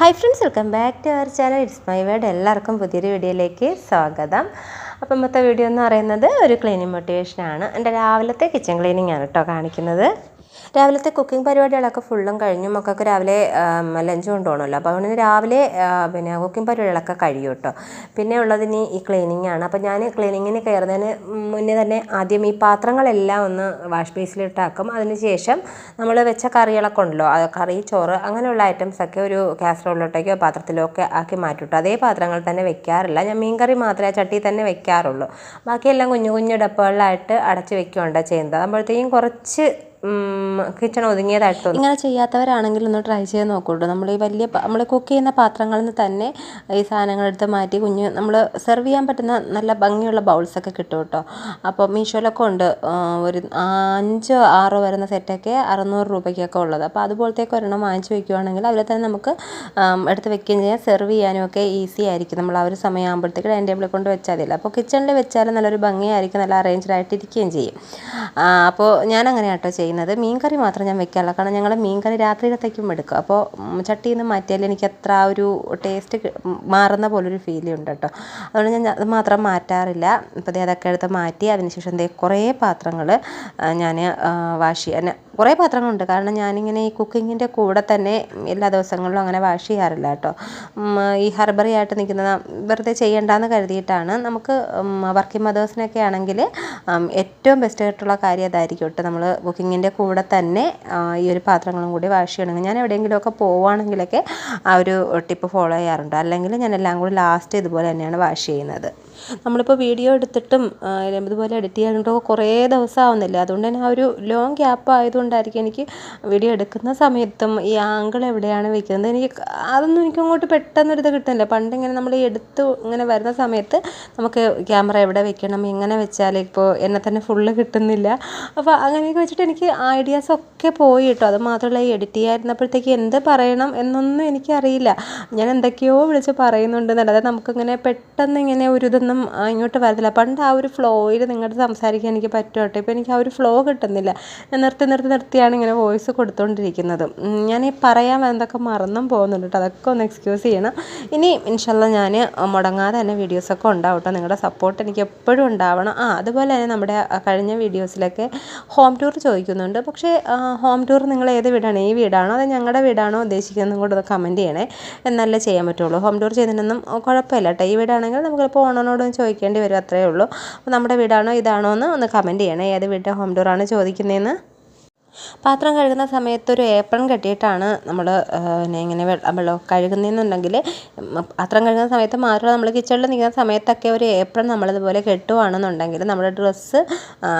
Hi friends welcome back to our channel it's my word എല്ലാവർക്കും പുതിയൊരു വീഡിയോയിലേക്ക് സ്വാഗതം. അപ്പം ഇന്നത്തെ വീഡിയോ എന്ന് പറയുന്നത് ഒരു ക്ലീനിങ് മോട്ടിവേഷനാണ് എന്റെ രാവിലത്തെ കിച്ചൺ ക്ലീനിങ് ആണ് കേട്ടോ കാണിക്കുന്നത്. രാവിലത്തെ കുക്കിംഗ് പരിപാടികളൊക്കെ ഫുള്ളും കഴിഞ്ഞു. മക്കൾക്ക് രാവിലെ ലഞ്ച് കൊണ്ടുപോകണമല്ലോ. അപ്പോൾ അതുകൊണ്ട് രാവിലെ പിന്നെ കുക്കിംഗ് പരിപാടികളൊക്കെ കഴിയും കേട്ടോ. പിന്നെ ഉള്ളത് ഇനി ഈ ക്ലീനിങ് ആണ്. അപ്പോൾ ഞാൻ ക്ലീനിങ്ങിന് കയറുന്നതിന് മുന്നേ തന്നെ ആദ്യം ഈ പാത്രങ്ങളെല്ലാം ഒന്ന് വാഷ് ബേസിലിട്ടാക്കും അതിന് ശേഷം നമ്മൾ വെച്ച കറികളൊക്കെ ഉണ്ടല്ലോ കറി ചോറ് അങ്ങനെയുള്ള ഐറ്റംസൊക്കെ ഒരു കാസറോളിലോട്ടേക്കോ പാത്രത്തിലോ ഒക്കെ ആക്കി മാറ്റിട്ടു അതേ പാത്രങ്ങൾ തന്നെ വെക്കാറില്ല. ഞാൻ മീൻകറി മാത്രമേ ചട്ടി തന്നെ വെക്കാറുള്ളൂ. ബാക്കിയെല്ലാം കുഞ്ഞു കുഞ്ഞു ഡപ്പകളിലായിട്ട് അടച്ച് വെക്കുകയാണ് ചെയ്യുന്നത്. അതാകുമ്പോഴത്തേക്കും കുറച്ച് കിച്ചൺ ഒതുങ്ങിയതായിട്ട് ഇങ്ങനെ ചെയ്യാത്തവരാണെങ്കിൽ ഒന്ന് ട്രൈ ചെയ്ത് നോക്കൂട്ടോ. നമ്മൾ ഈ വലിയ നമ്മൾ കുക്ക് ചെയ്യുന്ന പാത്രങ്ങളിൽ നിന്ന് തന്നെ ഈ സാധനങ്ങൾ എടുത്ത് മാറ്റി കുഞ്ഞ് നമ്മൾ സെർവ് ചെയ്യാൻ പറ്റുന്ന നല്ല ഭംഗിയുള്ള ബൗൾസൊക്കെ കിട്ടും കേട്ടോ അപ്പോൾ മീഷോയിലൊക്കെ ഉണ്ട് ഒരു അഞ്ചോ ആറോ വരുന്ന സെറ്റൊക്കെ അറുന്നൂറ് രൂപയ്ക്കൊക്കെ ഉള്ളത്. അപ്പോൾ അതുപോലത്തേക്ക് ഒരെണ്ണം വാങ്ങിച്ചു വെക്കുകയാണെങ്കിൽ അതിൽ തന്നെ നമുക്ക് എടുത്ത് വെക്കുകയും ചെയ്യാം. സെർവ് ചെയ്യാനും ഒക്കെ ഈസി ആയിരിക്കും. നമ്മൾ ആ ഒരു സമയമാകുമ്പോഴത്തേക്ക് ഡൈനിങ് ടേബിളിൽ കൊണ്ട് വെച്ചാൽ മതിയല്ലോ അപ്പോൾ കിച്ചണിൽ വെച്ചാൽ നല്ലൊരു ഭംഗിയായിരിക്കും നല്ല അറേഞ്ച്ഡ് ആയിട്ട് ഇരിക്കുകയും ചെയ്യും. അപ്പോൾ ഞാൻ അങ്ങനെ കേട്ടോ ചെയ്യുന്നത് മീൻകറി മാത്രം ഞാൻ വെക്കാറില്ല. കാരണം ഞങ്ങൾ മീൻകറി രാത്രിയിലത്തേക്കും എടുക്കും. അപ്പോൾ ചട്ടിയിൽ നിന്ന് മാറ്റിയാൽ എനിക്ക് അത്ര ആ ഒരു ടേസ്റ്റ് മാറുന്ന പോലൊരു ഫീൽ ഉണ്ട് കേട്ടോ അതുകൊണ്ട് ഞാൻ അത് മാത്രം മാറ്റാറില്ല. ഇപ്പോൾ ദേ അതൊക്കെ എടുത്ത് മാറ്റി അതിനുശേഷം ദേ കുറേ പാത്രങ്ങൾ ഞാൻ വാഷ് ചെയ്യാൻ കുറേ പാത്രങ്ങളുണ്ട്. കാരണം ഞാനിങ്ങനെ ഈ കുക്കിങ്ങിന്റെ കൂടെ തന്നെ എല്ലാ ദിവസങ്ങളിലും അങ്ങനെ വാഷ് ചെയ്യാറില്ല കേട്ടോ. ഈ ഹർബറി ആയിട്ട് നിൽക്കുന്ന വെറുതെ ചെയ്യണ്ടെന്ന് കരുതിയിട്ടാണ് നമുക്ക് വർക്കിംഗ് മദേഴ്സിനൊക്കെ ആണെങ്കിൽ ഏറ്റവും ബെസ്റ്റ് ആയിട്ടുള്ള കാര്യം അതായിരിക്കും കേട്ടോ. നമ്മൾ കുക്കിങ്ങിന്റെ കൂടെ തന്നെ ഈ ഒരു പാത്രങ്ങളും കൂടി വാഷ് ചെയ്യണമെങ്കിൽ. ഞാൻ എവിടെയെങ്കിലുമൊക്കെ പോവുകയാണെങ്കിലൊക്കെ ആ ഒരു ടിപ്പ് ഫോളോ ചെയ്യാറുണ്ട്. അല്ലെങ്കിൽ ഞാൻ എല്ലാം കൂടി ലാസ്റ്റ് ഇതുപോലെ തന്നെയാണ് വാഷ് ചെയ്യുന്നത്. നമ്മളിപ്പോൾ വീഡിയോ എടുത്തിട്ടും ഇതുപോലെ എഡിറ്റ് ചെയ്യാനായിട്ടൊക്കെ കുറേ ദിവസം ആവുന്നില്ല? അതുകൊണ്ട് തന്നെ ആ ഒരു ലോങ് ഗ്യാപ്പ് ആയതുകൊണ്ടായിരിക്കും എനിക്ക് വീഡിയോ എടുക്കുന്ന സമയത്തും ഈ ആംഗിൾ എവിടെയാണ് വെക്കുന്നത്? എനിക്ക് അതൊന്നും എനിക്ക് അങ്ങോട്ട് പെട്ടെന്നൊരിത് കിട്ടുന്നില്ല. പണ്ട് ഇങ്ങനെ നമ്മൾ ഈ എടുത്ത് ഇങ്ങനെ വരുന്ന സമയത്ത് നമുക്ക് ക്യാമറ എവിടെ വെക്കണം? എങ്ങനെ വെച്ചാൽ ഇപ്പോൾ എന്നെ തന്നെ ഫുള്ള് കിട്ടുന്നില്ല. അപ്പോൾ അങ്ങനെയൊക്കെ വെച്ചിട്ട് എനിക്ക് ഐഡിയാസ് ഒക്കെ പോയി കേട്ടോ. അത് മാത്രമല്ല ഈ എഡിറ്റ് ചെയ്യാതിരുന്നപ്പോഴത്തേക്ക് എന്ത് പറയണം എന്നൊന്നും എനിക്കറിയില്ല. ഞാൻ എന്തൊക്കെയോ വിളിച്ച് പറയുന്നുണ്ടെന്നല്ലാതെ നമുക്കിങ്ങനെ പെട്ടെന്ന് ഇങ്ങനെ ഒരു ഇതൊന്നും ഇങ്ങോട്ട് വരത്തില്ല. പണ്ട് ആ ഒരു ഫ്ലോയിൽ നിങ്ങളുടെ സംസാരിക്കാൻ എനിക്ക് പറ്റും കേട്ടോ ഇപ്പോൾ എനിക്ക് ആ ഒരു ഫ്ലോ കിട്ടുന്നില്ല. ഞാൻ നിർത്തി നിർത്തി നിർത്തിയാണ് ഇങ്ങനെ വോയിസ് കൊടുത്തുകൊണ്ടിരിക്കുന്നത് ഞാൻ ഈ പറയാൻ എന്തൊക്കെ മറന്നും പോകുന്നുണ്ട് കേട്ടോ അതൊക്കെ ഒന്ന് എക്സ്ക്യൂസ് ചെയ്യണം. ഇനി ഇൻഷല്ല ഞാൻ മുടങ്ങാതെ തന്നെ വീഡിയോസൊക്കെ ഉണ്ടാവും കേട്ടോ നിങ്ങളുടെ സപ്പോർട്ട് എനിക്ക് എപ്പോഴും ഉണ്ടാവണം. ആ അതുപോലെ തന്നെ നമ്മുടെ കഴിഞ്ഞ വീഡിയോസിലൊക്കെ ഹോം ടൂർ ചോദിക്കുന്നുണ്ട്. പക്ഷേ ഹോം ടൂർ നിങ്ങൾ ഏത് വീടാണ്? ഈ വീടാണോ? അതോ ഞങ്ങളുടെ വീടാണോ ഉദ്ദേശിക്കുന്നതും കൂടെ കമന്റ് ചെയ്യണേ. എന്നല്ലേ ചെയ്യാൻ പറ്റുള്ളൂ. ഹോം ടൂർ ചെയ്യുന്നതിനൊന്നും കുഴപ്പമില്ല കേട്ടോ ഈ വീടാണെങ്കിൽ നമുക്കിപ്പോൾ ഓണറിനോടും ചോദിക്കേണ്ടി വരും അത്രയേ ഉള്ളൂ. അപ്പോൾ നമ്മുടെ വീടാണോ ഇതാണോ എന്ന് ഒന്ന് കമന്റ് ചെയ്യണേ. ഏത് വീട്ടിൽ ഹോം ടൂറാണ് ചോദിക്കുന്നതെന്ന് പാത്രം കഴുകുന്ന സമയത്ത് ഒരു ഏപ്രൺ കെട്ടിയിട്ടാണ് നമ്മൾ പിന്നെ ഇങ്ങനെ വെള്ളം കഴുകുന്നതെന്നുണ്ടെങ്കിൽ പാത്രം കഴുകുന്ന സമയത്ത് മാത്രമല്ല നമ്മൾ കിച്ചണിൽ നിൽക്കുന്ന സമയത്തൊക്കെ ഒരു ഏപ്രൺ നമ്മളിതുപോലെ കെട്ടുവാണെന്നുണ്ടെങ്കിൽ നമ്മുടെ ഡ്രസ്സ്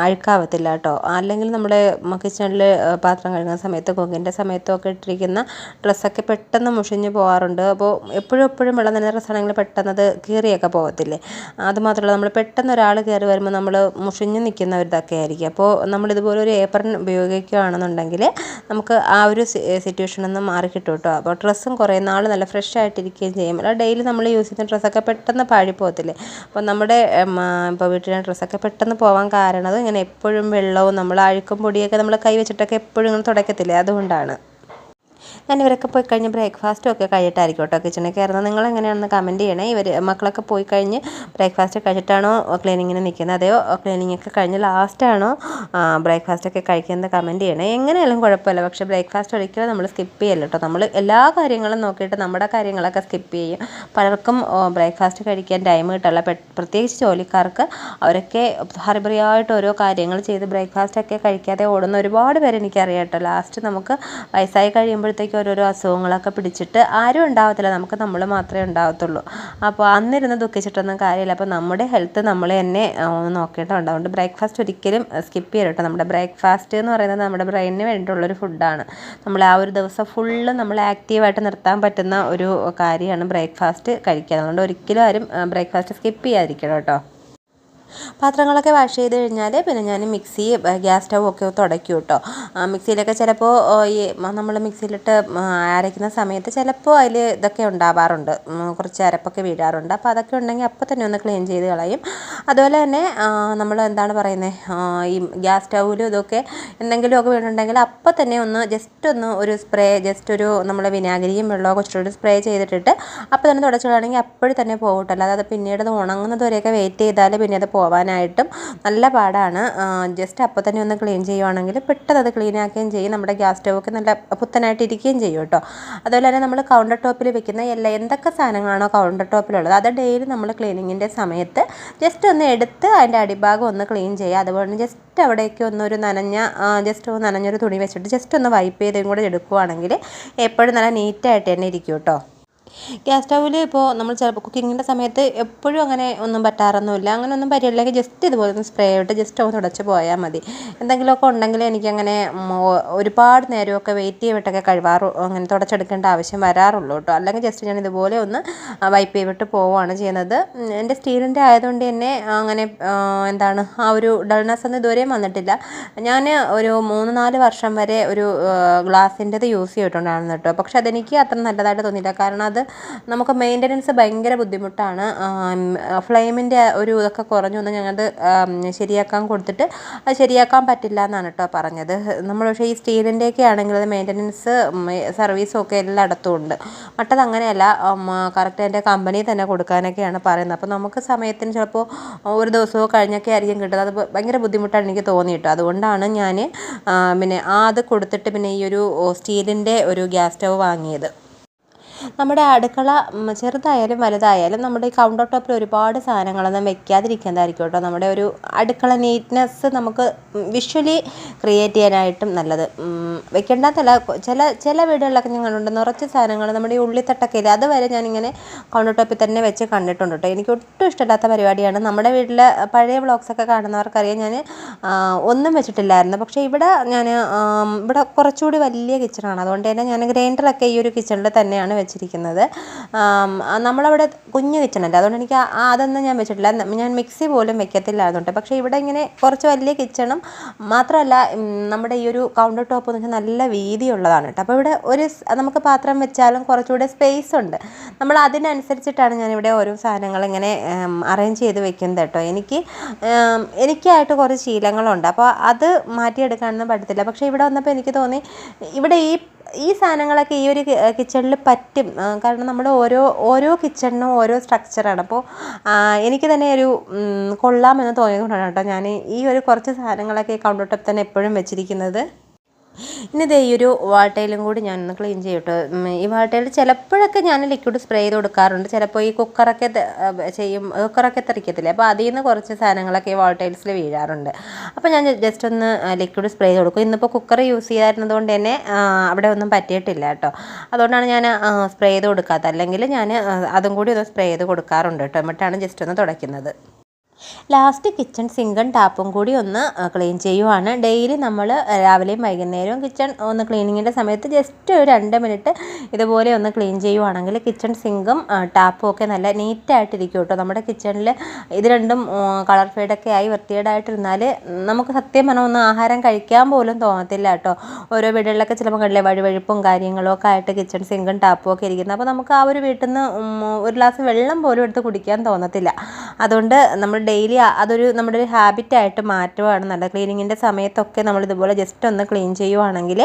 അഴുക്കാവത്തില്ല കേട്ടോ. അല്ലെങ്കിൽ നമ്മുടെ കിച്ചണിൽ പാത്രം കഴുകുന്ന സമയത്ത് കുക്കിന്റെ സമയത്തൊക്കെ ഇട്ടിരിക്കുന്ന ഡ്രസ്സൊക്കെ പെട്ടെന്ന് മുഷിഞ്ഞ് പോകാറുണ്ട് അപ്പോൾ എപ്പോഴും എപ്പോഴും വെള്ളം നനഞ്ഞ ഡ്രസ്സാണെങ്കിൽ പെട്ടെന്ന് അത് കീറിയൊക്കെ പോകത്തില്ലേ അതുമാത്രമല്ല നമ്മൾ പെട്ടെന്ന് ഒരാൾ കയറി വരുമ്പോൾ നമ്മൾ മുഷിഞ്ഞ് നിൽക്കുന്ന ഒരു ഇതൊക്കെ ആയിരിക്കും. അപ്പോൾ നമ്മളിതുപോലെ ഒരു ഏപ്രൺ ഉപയോഗിക്കുകയാണെന്നുണ്ടെങ്കിൽ നമുക്ക് ആ ഒരു സിറ്റുവേഷനിൽ നിന്ന് മാറി കിട്ടും കേട്ടോ. അപ്പോൾ ഡ്രസ്സും കുറേ നാൾ നല്ല ഫ്രഷ് ആയിട്ടിരിക്കുകയും ചെയ്യും. അല്ല ഡെയിലി നമ്മൾ യൂസ് ചെയ്യുന്ന ഡ്രസ്സൊക്കെ പെട്ടെന്ന് പാഴി പോകത്തില്ലേ? അപ്പോൾ നമ്മുടെ ഇപ്പോൾ വീട്ടിലെ ഡ്രസ്സൊക്കെ പെട്ടെന്ന് പോകാൻ കാരണം ഇങ്ങനെ എപ്പോഴും വെള്ളവും നമ്മൾ അഴുക്കും പൊടിയൊക്കെ നമ്മൾ കൈ വെച്ചിട്ടൊക്കെ എപ്പോഴും ഇങ്ങനെ തുടക്കത്തില്ലേ? അതുകൊണ്ടാണ്. ഞാൻ ഇവരൊക്കെ പോയി കഴിഞ്ഞ് ബ്രേക്ക്ഫാസ്റ്റും ഒക്കെ കഴിഞ്ഞിട്ടായിരിക്കും കേട്ടോ കിച്ചണിൽ കയറുന്നത്. നിങ്ങൾ എങ്ങനെയാണെന്ന് കമന്റ് ചെയ്യണേ. ഇവർ മക്കളൊക്കെ പോയി കഴിഞ്ഞ് ബ്രേക്ക്ഫാസ്റ്റ് കഴിച്ചിട്ടാണോ ക്ലീനിങ്ങിന് നിൽക്കുന്നത് അതെയോ ക്ലീനിങ് ഒക്കെ കഴിഞ്ഞ് ലാസ്റ്റാണോ ബ്രേക്ക്ഫാസ്റ്റ് ഒക്കെ കഴിക്കുന്നത് കമന്റ് ചെയ്യണേ. എങ്ങനെയാലും കുഴപ്പമില്ല. പക്ഷേ ബ്രേക്ക്ഫാസ്റ്റ് ഒരിക്കലും നമ്മൾ സ്കിപ്പ് ചെയ്യല്ല കേട്ടോ. നമ്മൾ എല്ലാ കാര്യങ്ങളും നോക്കിയിട്ട് നമ്മുടെ കാര്യങ്ങളൊക്കെ സ്കിപ്പ് ചെയ്യും. പലർക്കും ബ്രേക്ക്ഫാസ്റ്റ് കഴിക്കാൻ ടൈം കിട്ടില്ല പ്രത്യേകിച്ച് ജോലിക്കാർക്ക് അവരൊക്കെ ഹറിബറിയായിട്ട് ഓരോ കാര്യങ്ങൾ ചെയ്ത് ബ്രേക്ക്ഫാസ്റ്റ് ഒക്കെ കഴിക്കാതെ ഓടുന്ന ഒരുപാട് പേര് എനിക്കറിയാം കേട്ടോ. ലാസ്റ്റ് നമുക്ക് വയസ്സായി കഴിയുമ്പോഴത്തേക്ക് ഓരോരോ അസുഖങ്ങളൊക്കെ പിടിച്ചിട്ട് ആരും ഉണ്ടാവത്തില്ല. നമുക്ക് നമ്മൾ മാത്രമേ ഉണ്ടാവത്തുള്ളൂ. അപ്പോൾ അന്നിരുന്ന് ദുഃഖിച്ചിട്ടൊന്നും കാര്യമില്ല. അപ്പോൾ നമ്മുടെ ഹെൽത്ത് നമ്മൾ തന്നെ നോക്കേണ്ടതുണ്ട്. അതുകൊണ്ട് ബ്രേക്ക്ഫാസ്റ്റ് ഒരിക്കലും സ്കിപ്പ് ചെയ്യരുത് കേട്ടോ. നമ്മുടെ ബ്രേക്ക്ഫാസ്റ്റ് എന്ന് പറയുന്നത് നമ്മുടെ ബ്രെയിനിന് വേണ്ടിയിട്ടുള്ളൊരു ഫുഡാണ്. നമ്മൾ ആ ഒരു ദിവസം ഫുള്ള് നമ്മൾ ആക്റ്റീവായിട്ട് നിർത്താൻ പറ്റുന്ന ഒരു കാര്യമാണ് ബ്രേക്ക്ഫാസ്റ്റ് കഴിക്കുക. അതുകൊണ്ട് ഒരിക്കലും ആരും ബ്രേക്ക്ഫാസ്റ്റ് സ്കിപ്പ് ചെയ്യാതിരിക്കണം കേട്ടോ. പാത്രങ്ങളൊക്കെ വാഷ് ചെയ്ത് കഴിഞ്ഞാൽ പിന്നെ ഞാൻ മിക്സി ഗ്യാസ് സ്റ്റവ് ഒക്കെ തുടയ്ക്കും കേട്ടോ മിക്സിയിലൊക്കെ ചിലപ്പോൾ ഈ നമ്മൾ മിക്സിയിലിട്ട് അരയ്ക്കുന്ന സമയത്ത് ചിലപ്പോൾ അതിൽ ഇതൊക്കെ ഉണ്ടാവാറുണ്ട്. കുറച്ച് അരപ്പൊക്കെ വീഴാറുണ്ട്. അപ്പോൾ അതൊക്കെ ഉണ്ടെങ്കിൽ അപ്പോൾ തന്നെ ഒന്ന് ക്ലീൻ ചെയ്ത് കളയും. അതുപോലെ തന്നെ നമ്മൾ എന്താണ് പറയുന്നത് ഈ ഗ്യാസ് സ്റ്റൗവിലും ഇതൊക്കെ എന്തെങ്കിലുമൊക്കെ വീണുണ്ടെങ്കിൽ അപ്പോൾ തന്നെ ഒന്ന് ജസ്റ്റ് ഒന്ന് ഒരു സ്പ്രേ ജസ്റ്റ് ഒരു നമ്മൾ വിനാഗിരിയും വെള്ളമൊക്കെ കുറച്ചുകൂടി സ്പ്രേ ചെയ്തിട്ടിട്ട് അപ്പോൾ തന്നെ തുടച്ചിടുകയാണെങ്കിൽ അപ്പോഴും തന്നെ പോകട്ടല്ലോ അതായത് അത് പിന്നീട് അത് ഉണങ്ങുന്നത് വരെയൊക്കെ വെയിറ്റ് ചെയ്താൽ പിന്നെ അത് പോകാനായിട്ടും നല്ല പാടാണ്. ജസ്റ്റ് അപ്പോൾ തന്നെ ഒന്ന് ക്ലീൻ ചെയ്യുവാണെങ്കിൽ പെട്ടെന്ന് അത് ക്ലീൻ ആക്കുകയും ചെയ്യും. നമ്മുടെ ഗ്യാസ് സ്റ്റൗവൊക്കെ നല്ല പുത്തനായിട്ട് ഇരിക്കുകയും ചെയ്യും കേട്ടോ. അതുപോലെ തന്നെ നമ്മൾ കൗണ്ടർ ടോപ്പിൽ വെക്കുന്ന എല്ലാ എന്തൊക്കെ സാധനങ്ങളാണോ കൗണ്ടർ ടോപ്പിലുള്ളത് അത് ഡെയിലി നമ്മൾ ക്ലീനിങ്ങിന്റെ സമയത്ത് ജസ്റ്റ് ഒന്ന് എടുത്ത് അതിന്റെ അടിഭാഗം ഒന്ന് ക്ലീൻ ചെയ്യുക. അതുപോലെ ജസ്റ്റ് അവിടേക്ക് ഒന്നൊരു നനഞ്ഞ ജസ്റ്റ് ഒന്ന് നനഞ്ഞൊരു തുണി വെച്ചിട്ട് ജസ്റ്റ് ഒന്ന് വൈപ്പ് ചെയ്തും കൂടെ എടുക്കുവാണെങ്കിൽ എപ്പോഴും നല്ല നീറ്റായിട്ട് തന്നെ ഇരിക്കും കേട്ടോ. ഗ്യാസ് സ്റ്റൗവിൽ ഇപ്പോൾ നമ്മൾ ചിലപ്പോൾ കുക്കിങ്ങിന്റെ സമയത്ത് എപ്പോഴും അങ്ങനെ ഒന്നും പറ്റാറൊന്നുമില്ല. അങ്ങനെ ഒന്നും പറ്റില്ലെങ്കിൽ ജസ്റ്റ് ഇതുപോലെ ഒന്ന് സ്പ്രേ ഇട്ട് ജസ്റ്റ് ഒന്ന് തുടച്ച് പോയാൽ മതി. എന്തെങ്കിലുമൊക്കെ ഉണ്ടെങ്കിൽ എനിക്കങ്ങനെ ഒരുപാട് നേരമൊക്കെ വെയിറ്റ് ചെയ്തിട്ടൊക്കെ കഴിവാറു അങ്ങനെ തുടച്ചെടുക്കേണ്ട ആവശ്യം വരാറുള്ളൂ കേട്ടോ. അല്ലെങ്കിൽ ജസ്റ്റ് ഞാൻ ഇതുപോലെ ഒന്ന് വൈപ്പ് ചെയ്തിട്ട് പോവുകയാണ് ചെയ്യുന്നത്. എന്റെ സ്റ്റീലിന്റെ ആയതുകൊണ്ട് തന്നെ അങ്ങനെ എന്താണ് ആ ഒരു ഡൾനെസ് ഒന്നും ഇതുവരെയും വന്നിട്ടില്ല. ഞാൻ ഒരു മൂന്ന് നാല് വർഷം വരെ ഒരു ഗ്ലാസിന്റെത് യൂസ് ചെയ്തിട്ടുണ്ടായിരുന്നു കേട്ടോ. പക്ഷെ അതെനിക്ക് അത്ര നല്ലതായിട്ട് തോന്നിയില്ല. കാരണം അത് നമുക്ക് മെയിന്റനൻസ് ഭയങ്കര ബുദ്ധിമുട്ടാണ്. ഫ്ലെയിമിന്റെ ഒരു ഇതൊക്കെ കുറഞ്ഞു വന്ന് ഞങ്ങളത് ശരിയാക്കാൻ കൊടുത്തിട്ട് അത് ശരിയാക്കാൻ പറ്റില്ല എന്നാണ് കേട്ടോ പറഞ്ഞത്. നമ്മൾ പക്ഷേ ഈ സ്റ്റീലിന്റെയൊക്കെ ആണെങ്കിൽ അത് മെയിന്റനൻസ് സർവീസും ഒക്കെ എല്ലായിടത്തും ഉണ്ട്. മറ്റത് അങ്ങനെയല്ല കറക്റ്റ് എന്റെ കമ്പനി തന്നെ കൊടുക്കാനൊക്കെയാണ് പറയുന്നത്. അപ്പോൾ നമുക്ക് സമയത്തിന് ചിലപ്പോൾ ഒരു ദിവസമോ കഴിഞ്ഞൊക്കെ ആയിരിക്കും കിട്ടുന്നത്. അത് ഭയങ്കര ബുദ്ധിമുട്ടാണ് എനിക്ക് തോന്നിയിട്ടോ. അതുകൊണ്ടാണ് ഞാൻ പിന്നെ ആ അത് കൊടുത്തിട്ട് പിന്നെ ഈ ഒരു സ്റ്റീലിന്റെ ഒരു ഗ്യാസ് സ്റ്റവ് വാങ്ങിയത്. നമ്മുടെ അടുക്കള ചെറുതായാലും വലുതായാലും നമ്മുടെ ഈ കൗണ്ടർ ടോപ്പിൽ ഒരുപാട് സാധനങ്ങളൊന്നും വെക്കാതിരിക്കുന്നതായിരിക്കും കേട്ടോ നമ്മുടെ ഒരു അടുക്കള നീറ്റ്നെസ് നമുക്ക് വിഷ്വലി ക്രിയേറ്റ് ചെയ്യാനായിട്ടും നല്ലത്. വെക്കേണ്ടാത്തല്ല ചില ചില വീടുകളിലൊക്കെ ഞാൻ കണ്ടിട്ടുണ്ട് നിറച്ച് സാധനങ്ങൾ നമ്മുടെ ഈ ഉള്ളിത്തട്ടൊക്കെ ഇല്ല അതുവരെ ഞാനിങ്ങനെ കൗണ്ടർ ടോപ്പിൽ തന്നെ വെച്ച് കണ്ടിട്ടുണ്ട് കേട്ടോ. എനിക്ക് ഒട്ടും ഇഷ്ടമില്ലാത്ത പരിപാടിയാണ്. നമ്മുടെ വീട്ടിൽ പഴയ വ്ളോഗ്സൊക്കെ കാണുന്നവർക്കറിയാം ഞാൻ ഒന്നും വെച്ചിട്ടില്ലായിരുന്നു. പക്ഷേ ഇവിടെ ഞാൻ ഇവിടെ കുറച്ചുകൂടി വലിയ കിച്ചണാണ് അതുകൊണ്ട് തന്നെ ഞാൻ ഗ്രൈൻഡറൊക്കെ ഈ ഒരു കിച്ചണിൽ തന്നെയാണ് വെച്ചിരിക്കുന്നത്. നമ്മളവിടെ കുഞ്ഞു കിച്ചണല്ലേ അതുകൊണ്ട് എനിക്ക് അതൊന്നും ഞാൻ വെച്ചിട്ടില്ല. ഞാൻ മിക്സി പോലും വെക്കത്തില്ലായിരുന്നു കേട്ടോ പക്ഷേ ഇവിടെ ഇങ്ങനെ കുറച്ച് വലിയ കിച്ചണും മാത്രമല്ല നമ്മുടെ ഈ ഒരു കൗണ്ടർ ടോപ്പ് എന്ന് വെച്ചാൽ നല്ല വീതിയുള്ളതാണ് കേട്ടോ. അപ്പോൾ ഇവിടെ ഒരു നമുക്ക് പാത്രം വെച്ചാലും കുറച്ചുകൂടെ സ്പേസ് ഉണ്ട്. നമ്മൾ അതിനനുസരിച്ചിട്ടാണ് ഞാനിവിടെ ഓരോ സാധനങ്ങൾ ഇങ്ങനെ അറേഞ്ച് ചെയ്ത് വെക്കുന്നത് കേട്ടോ. എനിക്ക് എനിക്കായിട്ട് കുറച്ച് ശീലങ്ങളുണ്ട്. അപ്പോൾ അത് മാറ്റിയെടുക്കാനൊന്നും പറ്റത്തില്ല. പക്ഷേ ഇവിടെ വന്നപ്പോൾ എനിക്ക് തോന്നി ഇവിടെ ഈ ഈ സാധനങ്ങളൊക്കെ ഈ ഒരു കിച്ചണിൽ പറ്റും. കാരണം നമ്മുടെ ഓരോ ഓരോ കിച്ചണിനും ഓരോ സ്ട്രക്ചറാണ് അപ്പോൾ എനിക്ക് തന്നെ ഒരു കൊള്ളാമെന്ന് തോന്നിയതുകൊണ്ടാണ് കേട്ടോ ഞാൻ ഈ ഒരു കുറച്ച് സാധനങ്ങളൊക്കെ കൗണ്ടർ ടോപ്പ് തന്നെ എപ്പോഴും വെച്ചിരിക്കുന്നത്. ഇനി ഇതേ ഈ ഒരു വാട്ടയിലും കൂടി ഞാനൊന്ന് ക്ലീൻ ചെയ്യട്ടോ. ഈ വാട്ടയിൽ ചിലപ്പോഴൊക്കെ ഞാൻ ലിക്വിഡ് സ്പ്രേ ചെയ്ത് കൊടുക്കാറുണ്ട്. ചിലപ്പോൾ ഈ കുക്കറൊക്കെ ചെയ്യും. കുക്കറൊക്കെ തെറിക്കത്തില്ലേ? അപ്പോൾ അതിൽ നിന്ന് കുറച്ച് സാധനങ്ങളൊക്കെ ഈ വാട്ടയിൽസിൽ വീഴാറുണ്ട്. അപ്പോൾ ഞാൻ ജസ്റ്റ് ഒന്ന് ലിക്വിഡ് സ്പ്രേ ചെയ്ത് കൊടുക്കും. ഇന്നിപ്പോൾ കുക്കർ യൂസ് ചെയ്യാറുന്നത് കൊണ്ട് തന്നെ അവിടെ ഒന്നും പറ്റിയിട്ടില്ല കേട്ടോ. അതുകൊണ്ടാണ് ഞാൻ സ്പ്രേ ചെയ്ത് കൊടുക്കാത്തത്. അല്ലെങ്കിൽ ഞാൻ അതും കൂടി ഒന്ന് സ്പ്രേ ചെയ്ത് കൊടുക്കാറുണ്ട് കേട്ടോ. എന്നിട്ടാണ് ജസ്റ്റ് ഒന്ന് തുടയ്ക്കുന്നത്. ലാസ്റ്റ് കിച്ചൺ സിങ്കും ടാപ്പും കൂടി ഒന്ന് ക്ലീൻ ചെയ്യുവാണ്. ഡെയിലി നമ്മൾ രാവിലെയും വൈകുന്നേരവും കിച്ചൺ ഒന്ന് ക്ലീനിങ്ങിന്റെ സമയത്ത് ജസ്റ്റ് ഒരു രണ്ട് മിനിറ്റ് ഇതുപോലെ ഒന്ന് ക്ലീൻ ചെയ്യുവാണെങ്കിൽ കിച്ചൺ സിങ്കും ടാപ്പും ഒക്കെ നല്ല നീറ്റായിട്ടിരിക്കും കേട്ടോ നമ്മുടെ കിച്ചണിൽ ഇത് രണ്ടും കളർ ഫെയ്ഡൊക്കെ ആയി വൃത്തികേടായിട്ടിരുന്നാൽ നമുക്ക് സത്യം പറഞ്ഞാൽ ഒന്ന് ആഹാരം കഴിക്കാൻ പോലും തോന്നത്തില്ല കേട്ടോ ഓരോ വീടുകളിലൊക്കെ ചിലപ്പോൾ കണ്ടില്ലേ വഴുവഴുപ്പും കാര്യങ്ങളും ഒക്കെ ആയിട്ട് കിച്ചൺ സിങ്കും ടാപ്പും ഒക്കെ ഇരിക്കുന്നത് അപ്പോൾ നമുക്ക് ആ ഒരു വീട്ടിൽ നിന്ന് ഒരു ഗ്ലാസ് വെള്ളം പോലും എടുത്ത് കുടിക്കാൻ തോന്നത്തില്ല. അതുകൊണ്ട് നമ്മൾ ഡെയിലി അതൊരു നമ്മുടെ ഒരു ഹാബിറ്റായിട്ട് മാറ്റുവാണ്. നല്ല ക്ലീനിങ്ങിന്റെ സമയത്തൊക്കെ നമ്മൾ ഇതുപോലെ ജസ്റ്റ് ഒന്ന് ക്ലീൻ ചെയ്യുവാണെങ്കിൽ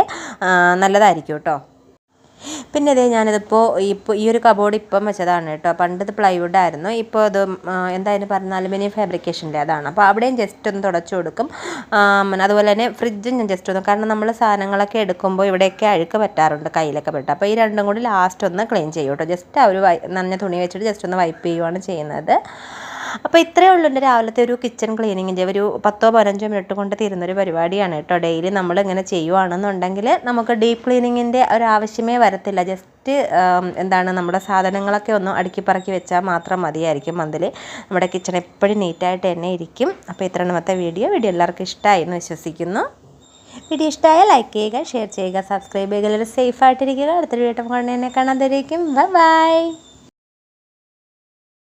നല്ലതായിരിക്കും കേട്ടോ പിന്നെ ഇതേ ഞാനിതിപ്പോൾ ഇപ്പോൾ ഈ ഒരു കബോർഡ് ഇപ്പം വെച്ചതാണ് കേട്ടോ പണ്ട് ഇത് പ്ലൈവുഡ് ആയിരുന്നു. ഇപ്പോൾ അത് എന്തായാലും പറഞ്ഞ? അലുമിനിയം ഫാബ്രിക്കേഷന്റെ അതാണ്. അപ്പോൾ അവിടെയും ജസ്റ്റ് ഒന്ന് തുടച്ചു കൊടുക്കും. അതുപോലെ തന്നെ ഫ്രിഡ്ജും ഞാൻ ജസ്റ്റ് ഒന്ന് കാരണം നമ്മൾ സാധനങ്ങളൊക്കെ എടുക്കുമ്പോൾ ഇവിടെയൊക്കെ അഴുക്ക് പറ്റാറുണ്ട് കയ്യിലൊക്കെ പെട്ട്. അപ്പോൾ ഈ രണ്ടും കൂടി ലാസ്റ്റ് ഒന്ന് ക്ലീൻ ചെയ്യും കേട്ടോ ജസ്റ്റ് ആ ഒരു നനഞ്ഞ തുണി വെച്ചിട്ട് ജസ്റ്റ് ഒന്ന് വൈപ്പ് ചെയ്യുവാണ് ചെയ്യുന്നത്. അപ്പോൾ ഇത്രയേ ഉള്ളൂ എന്റെ രാവിലത്തെ ഒരു കിച്ചൺ ക്ലീനിങ്ങിന്റെ ഒരു പത്തോ പതിനഞ്ചോ മിനിറ്റ് കൊണ്ട് തീരുന്നൊരു പരിപാടിയാണ് കേട്ടോ. ഡെയിലി നമ്മൾ ഇങ്ങനെ ചെയ്യുവാണെന്നുണ്ടെങ്കിൽ നമുക്ക് ഡീപ്പ് ക്ലീനിങ്ങിന്റെ ഒരു ആവശ്യമേ വരത്തില്ല. ജസ്റ്റ് എന്താണ് നമ്മുടെ സാധനങ്ങളൊക്കെ ഒന്ന് അടുക്കി പറക്കി വെച്ചാൽ മാത്രം മതിയായിരിക്കും മന്തിൽ നമ്മുടെ കിച്ചൺ എപ്പോഴും നീറ്റായിട്ട് തന്നെ ഇരിക്കും. അപ്പോൾ ഇത്ര നമ്മത്തെ വീഡിയോ വീഡിയോ എല്ലാവർക്കും ഇഷ്ടമായി എന്ന് വിശ്വസിക്കുന്നു. വീഡിയോ ഇഷ്ടമായാൽ ലൈക്ക് ചെയ്യുക ഷെയർ ചെയ്യുക സബ്സ്ക്രൈബ് ചെയ്യുക എല്ലാവരും സേഫായിട്ടിരിക്കുക അടുത്തൊരു വീട്ടം കൊണ്ടുതന്നെ കാണാൻ തരേക്കും ബൈ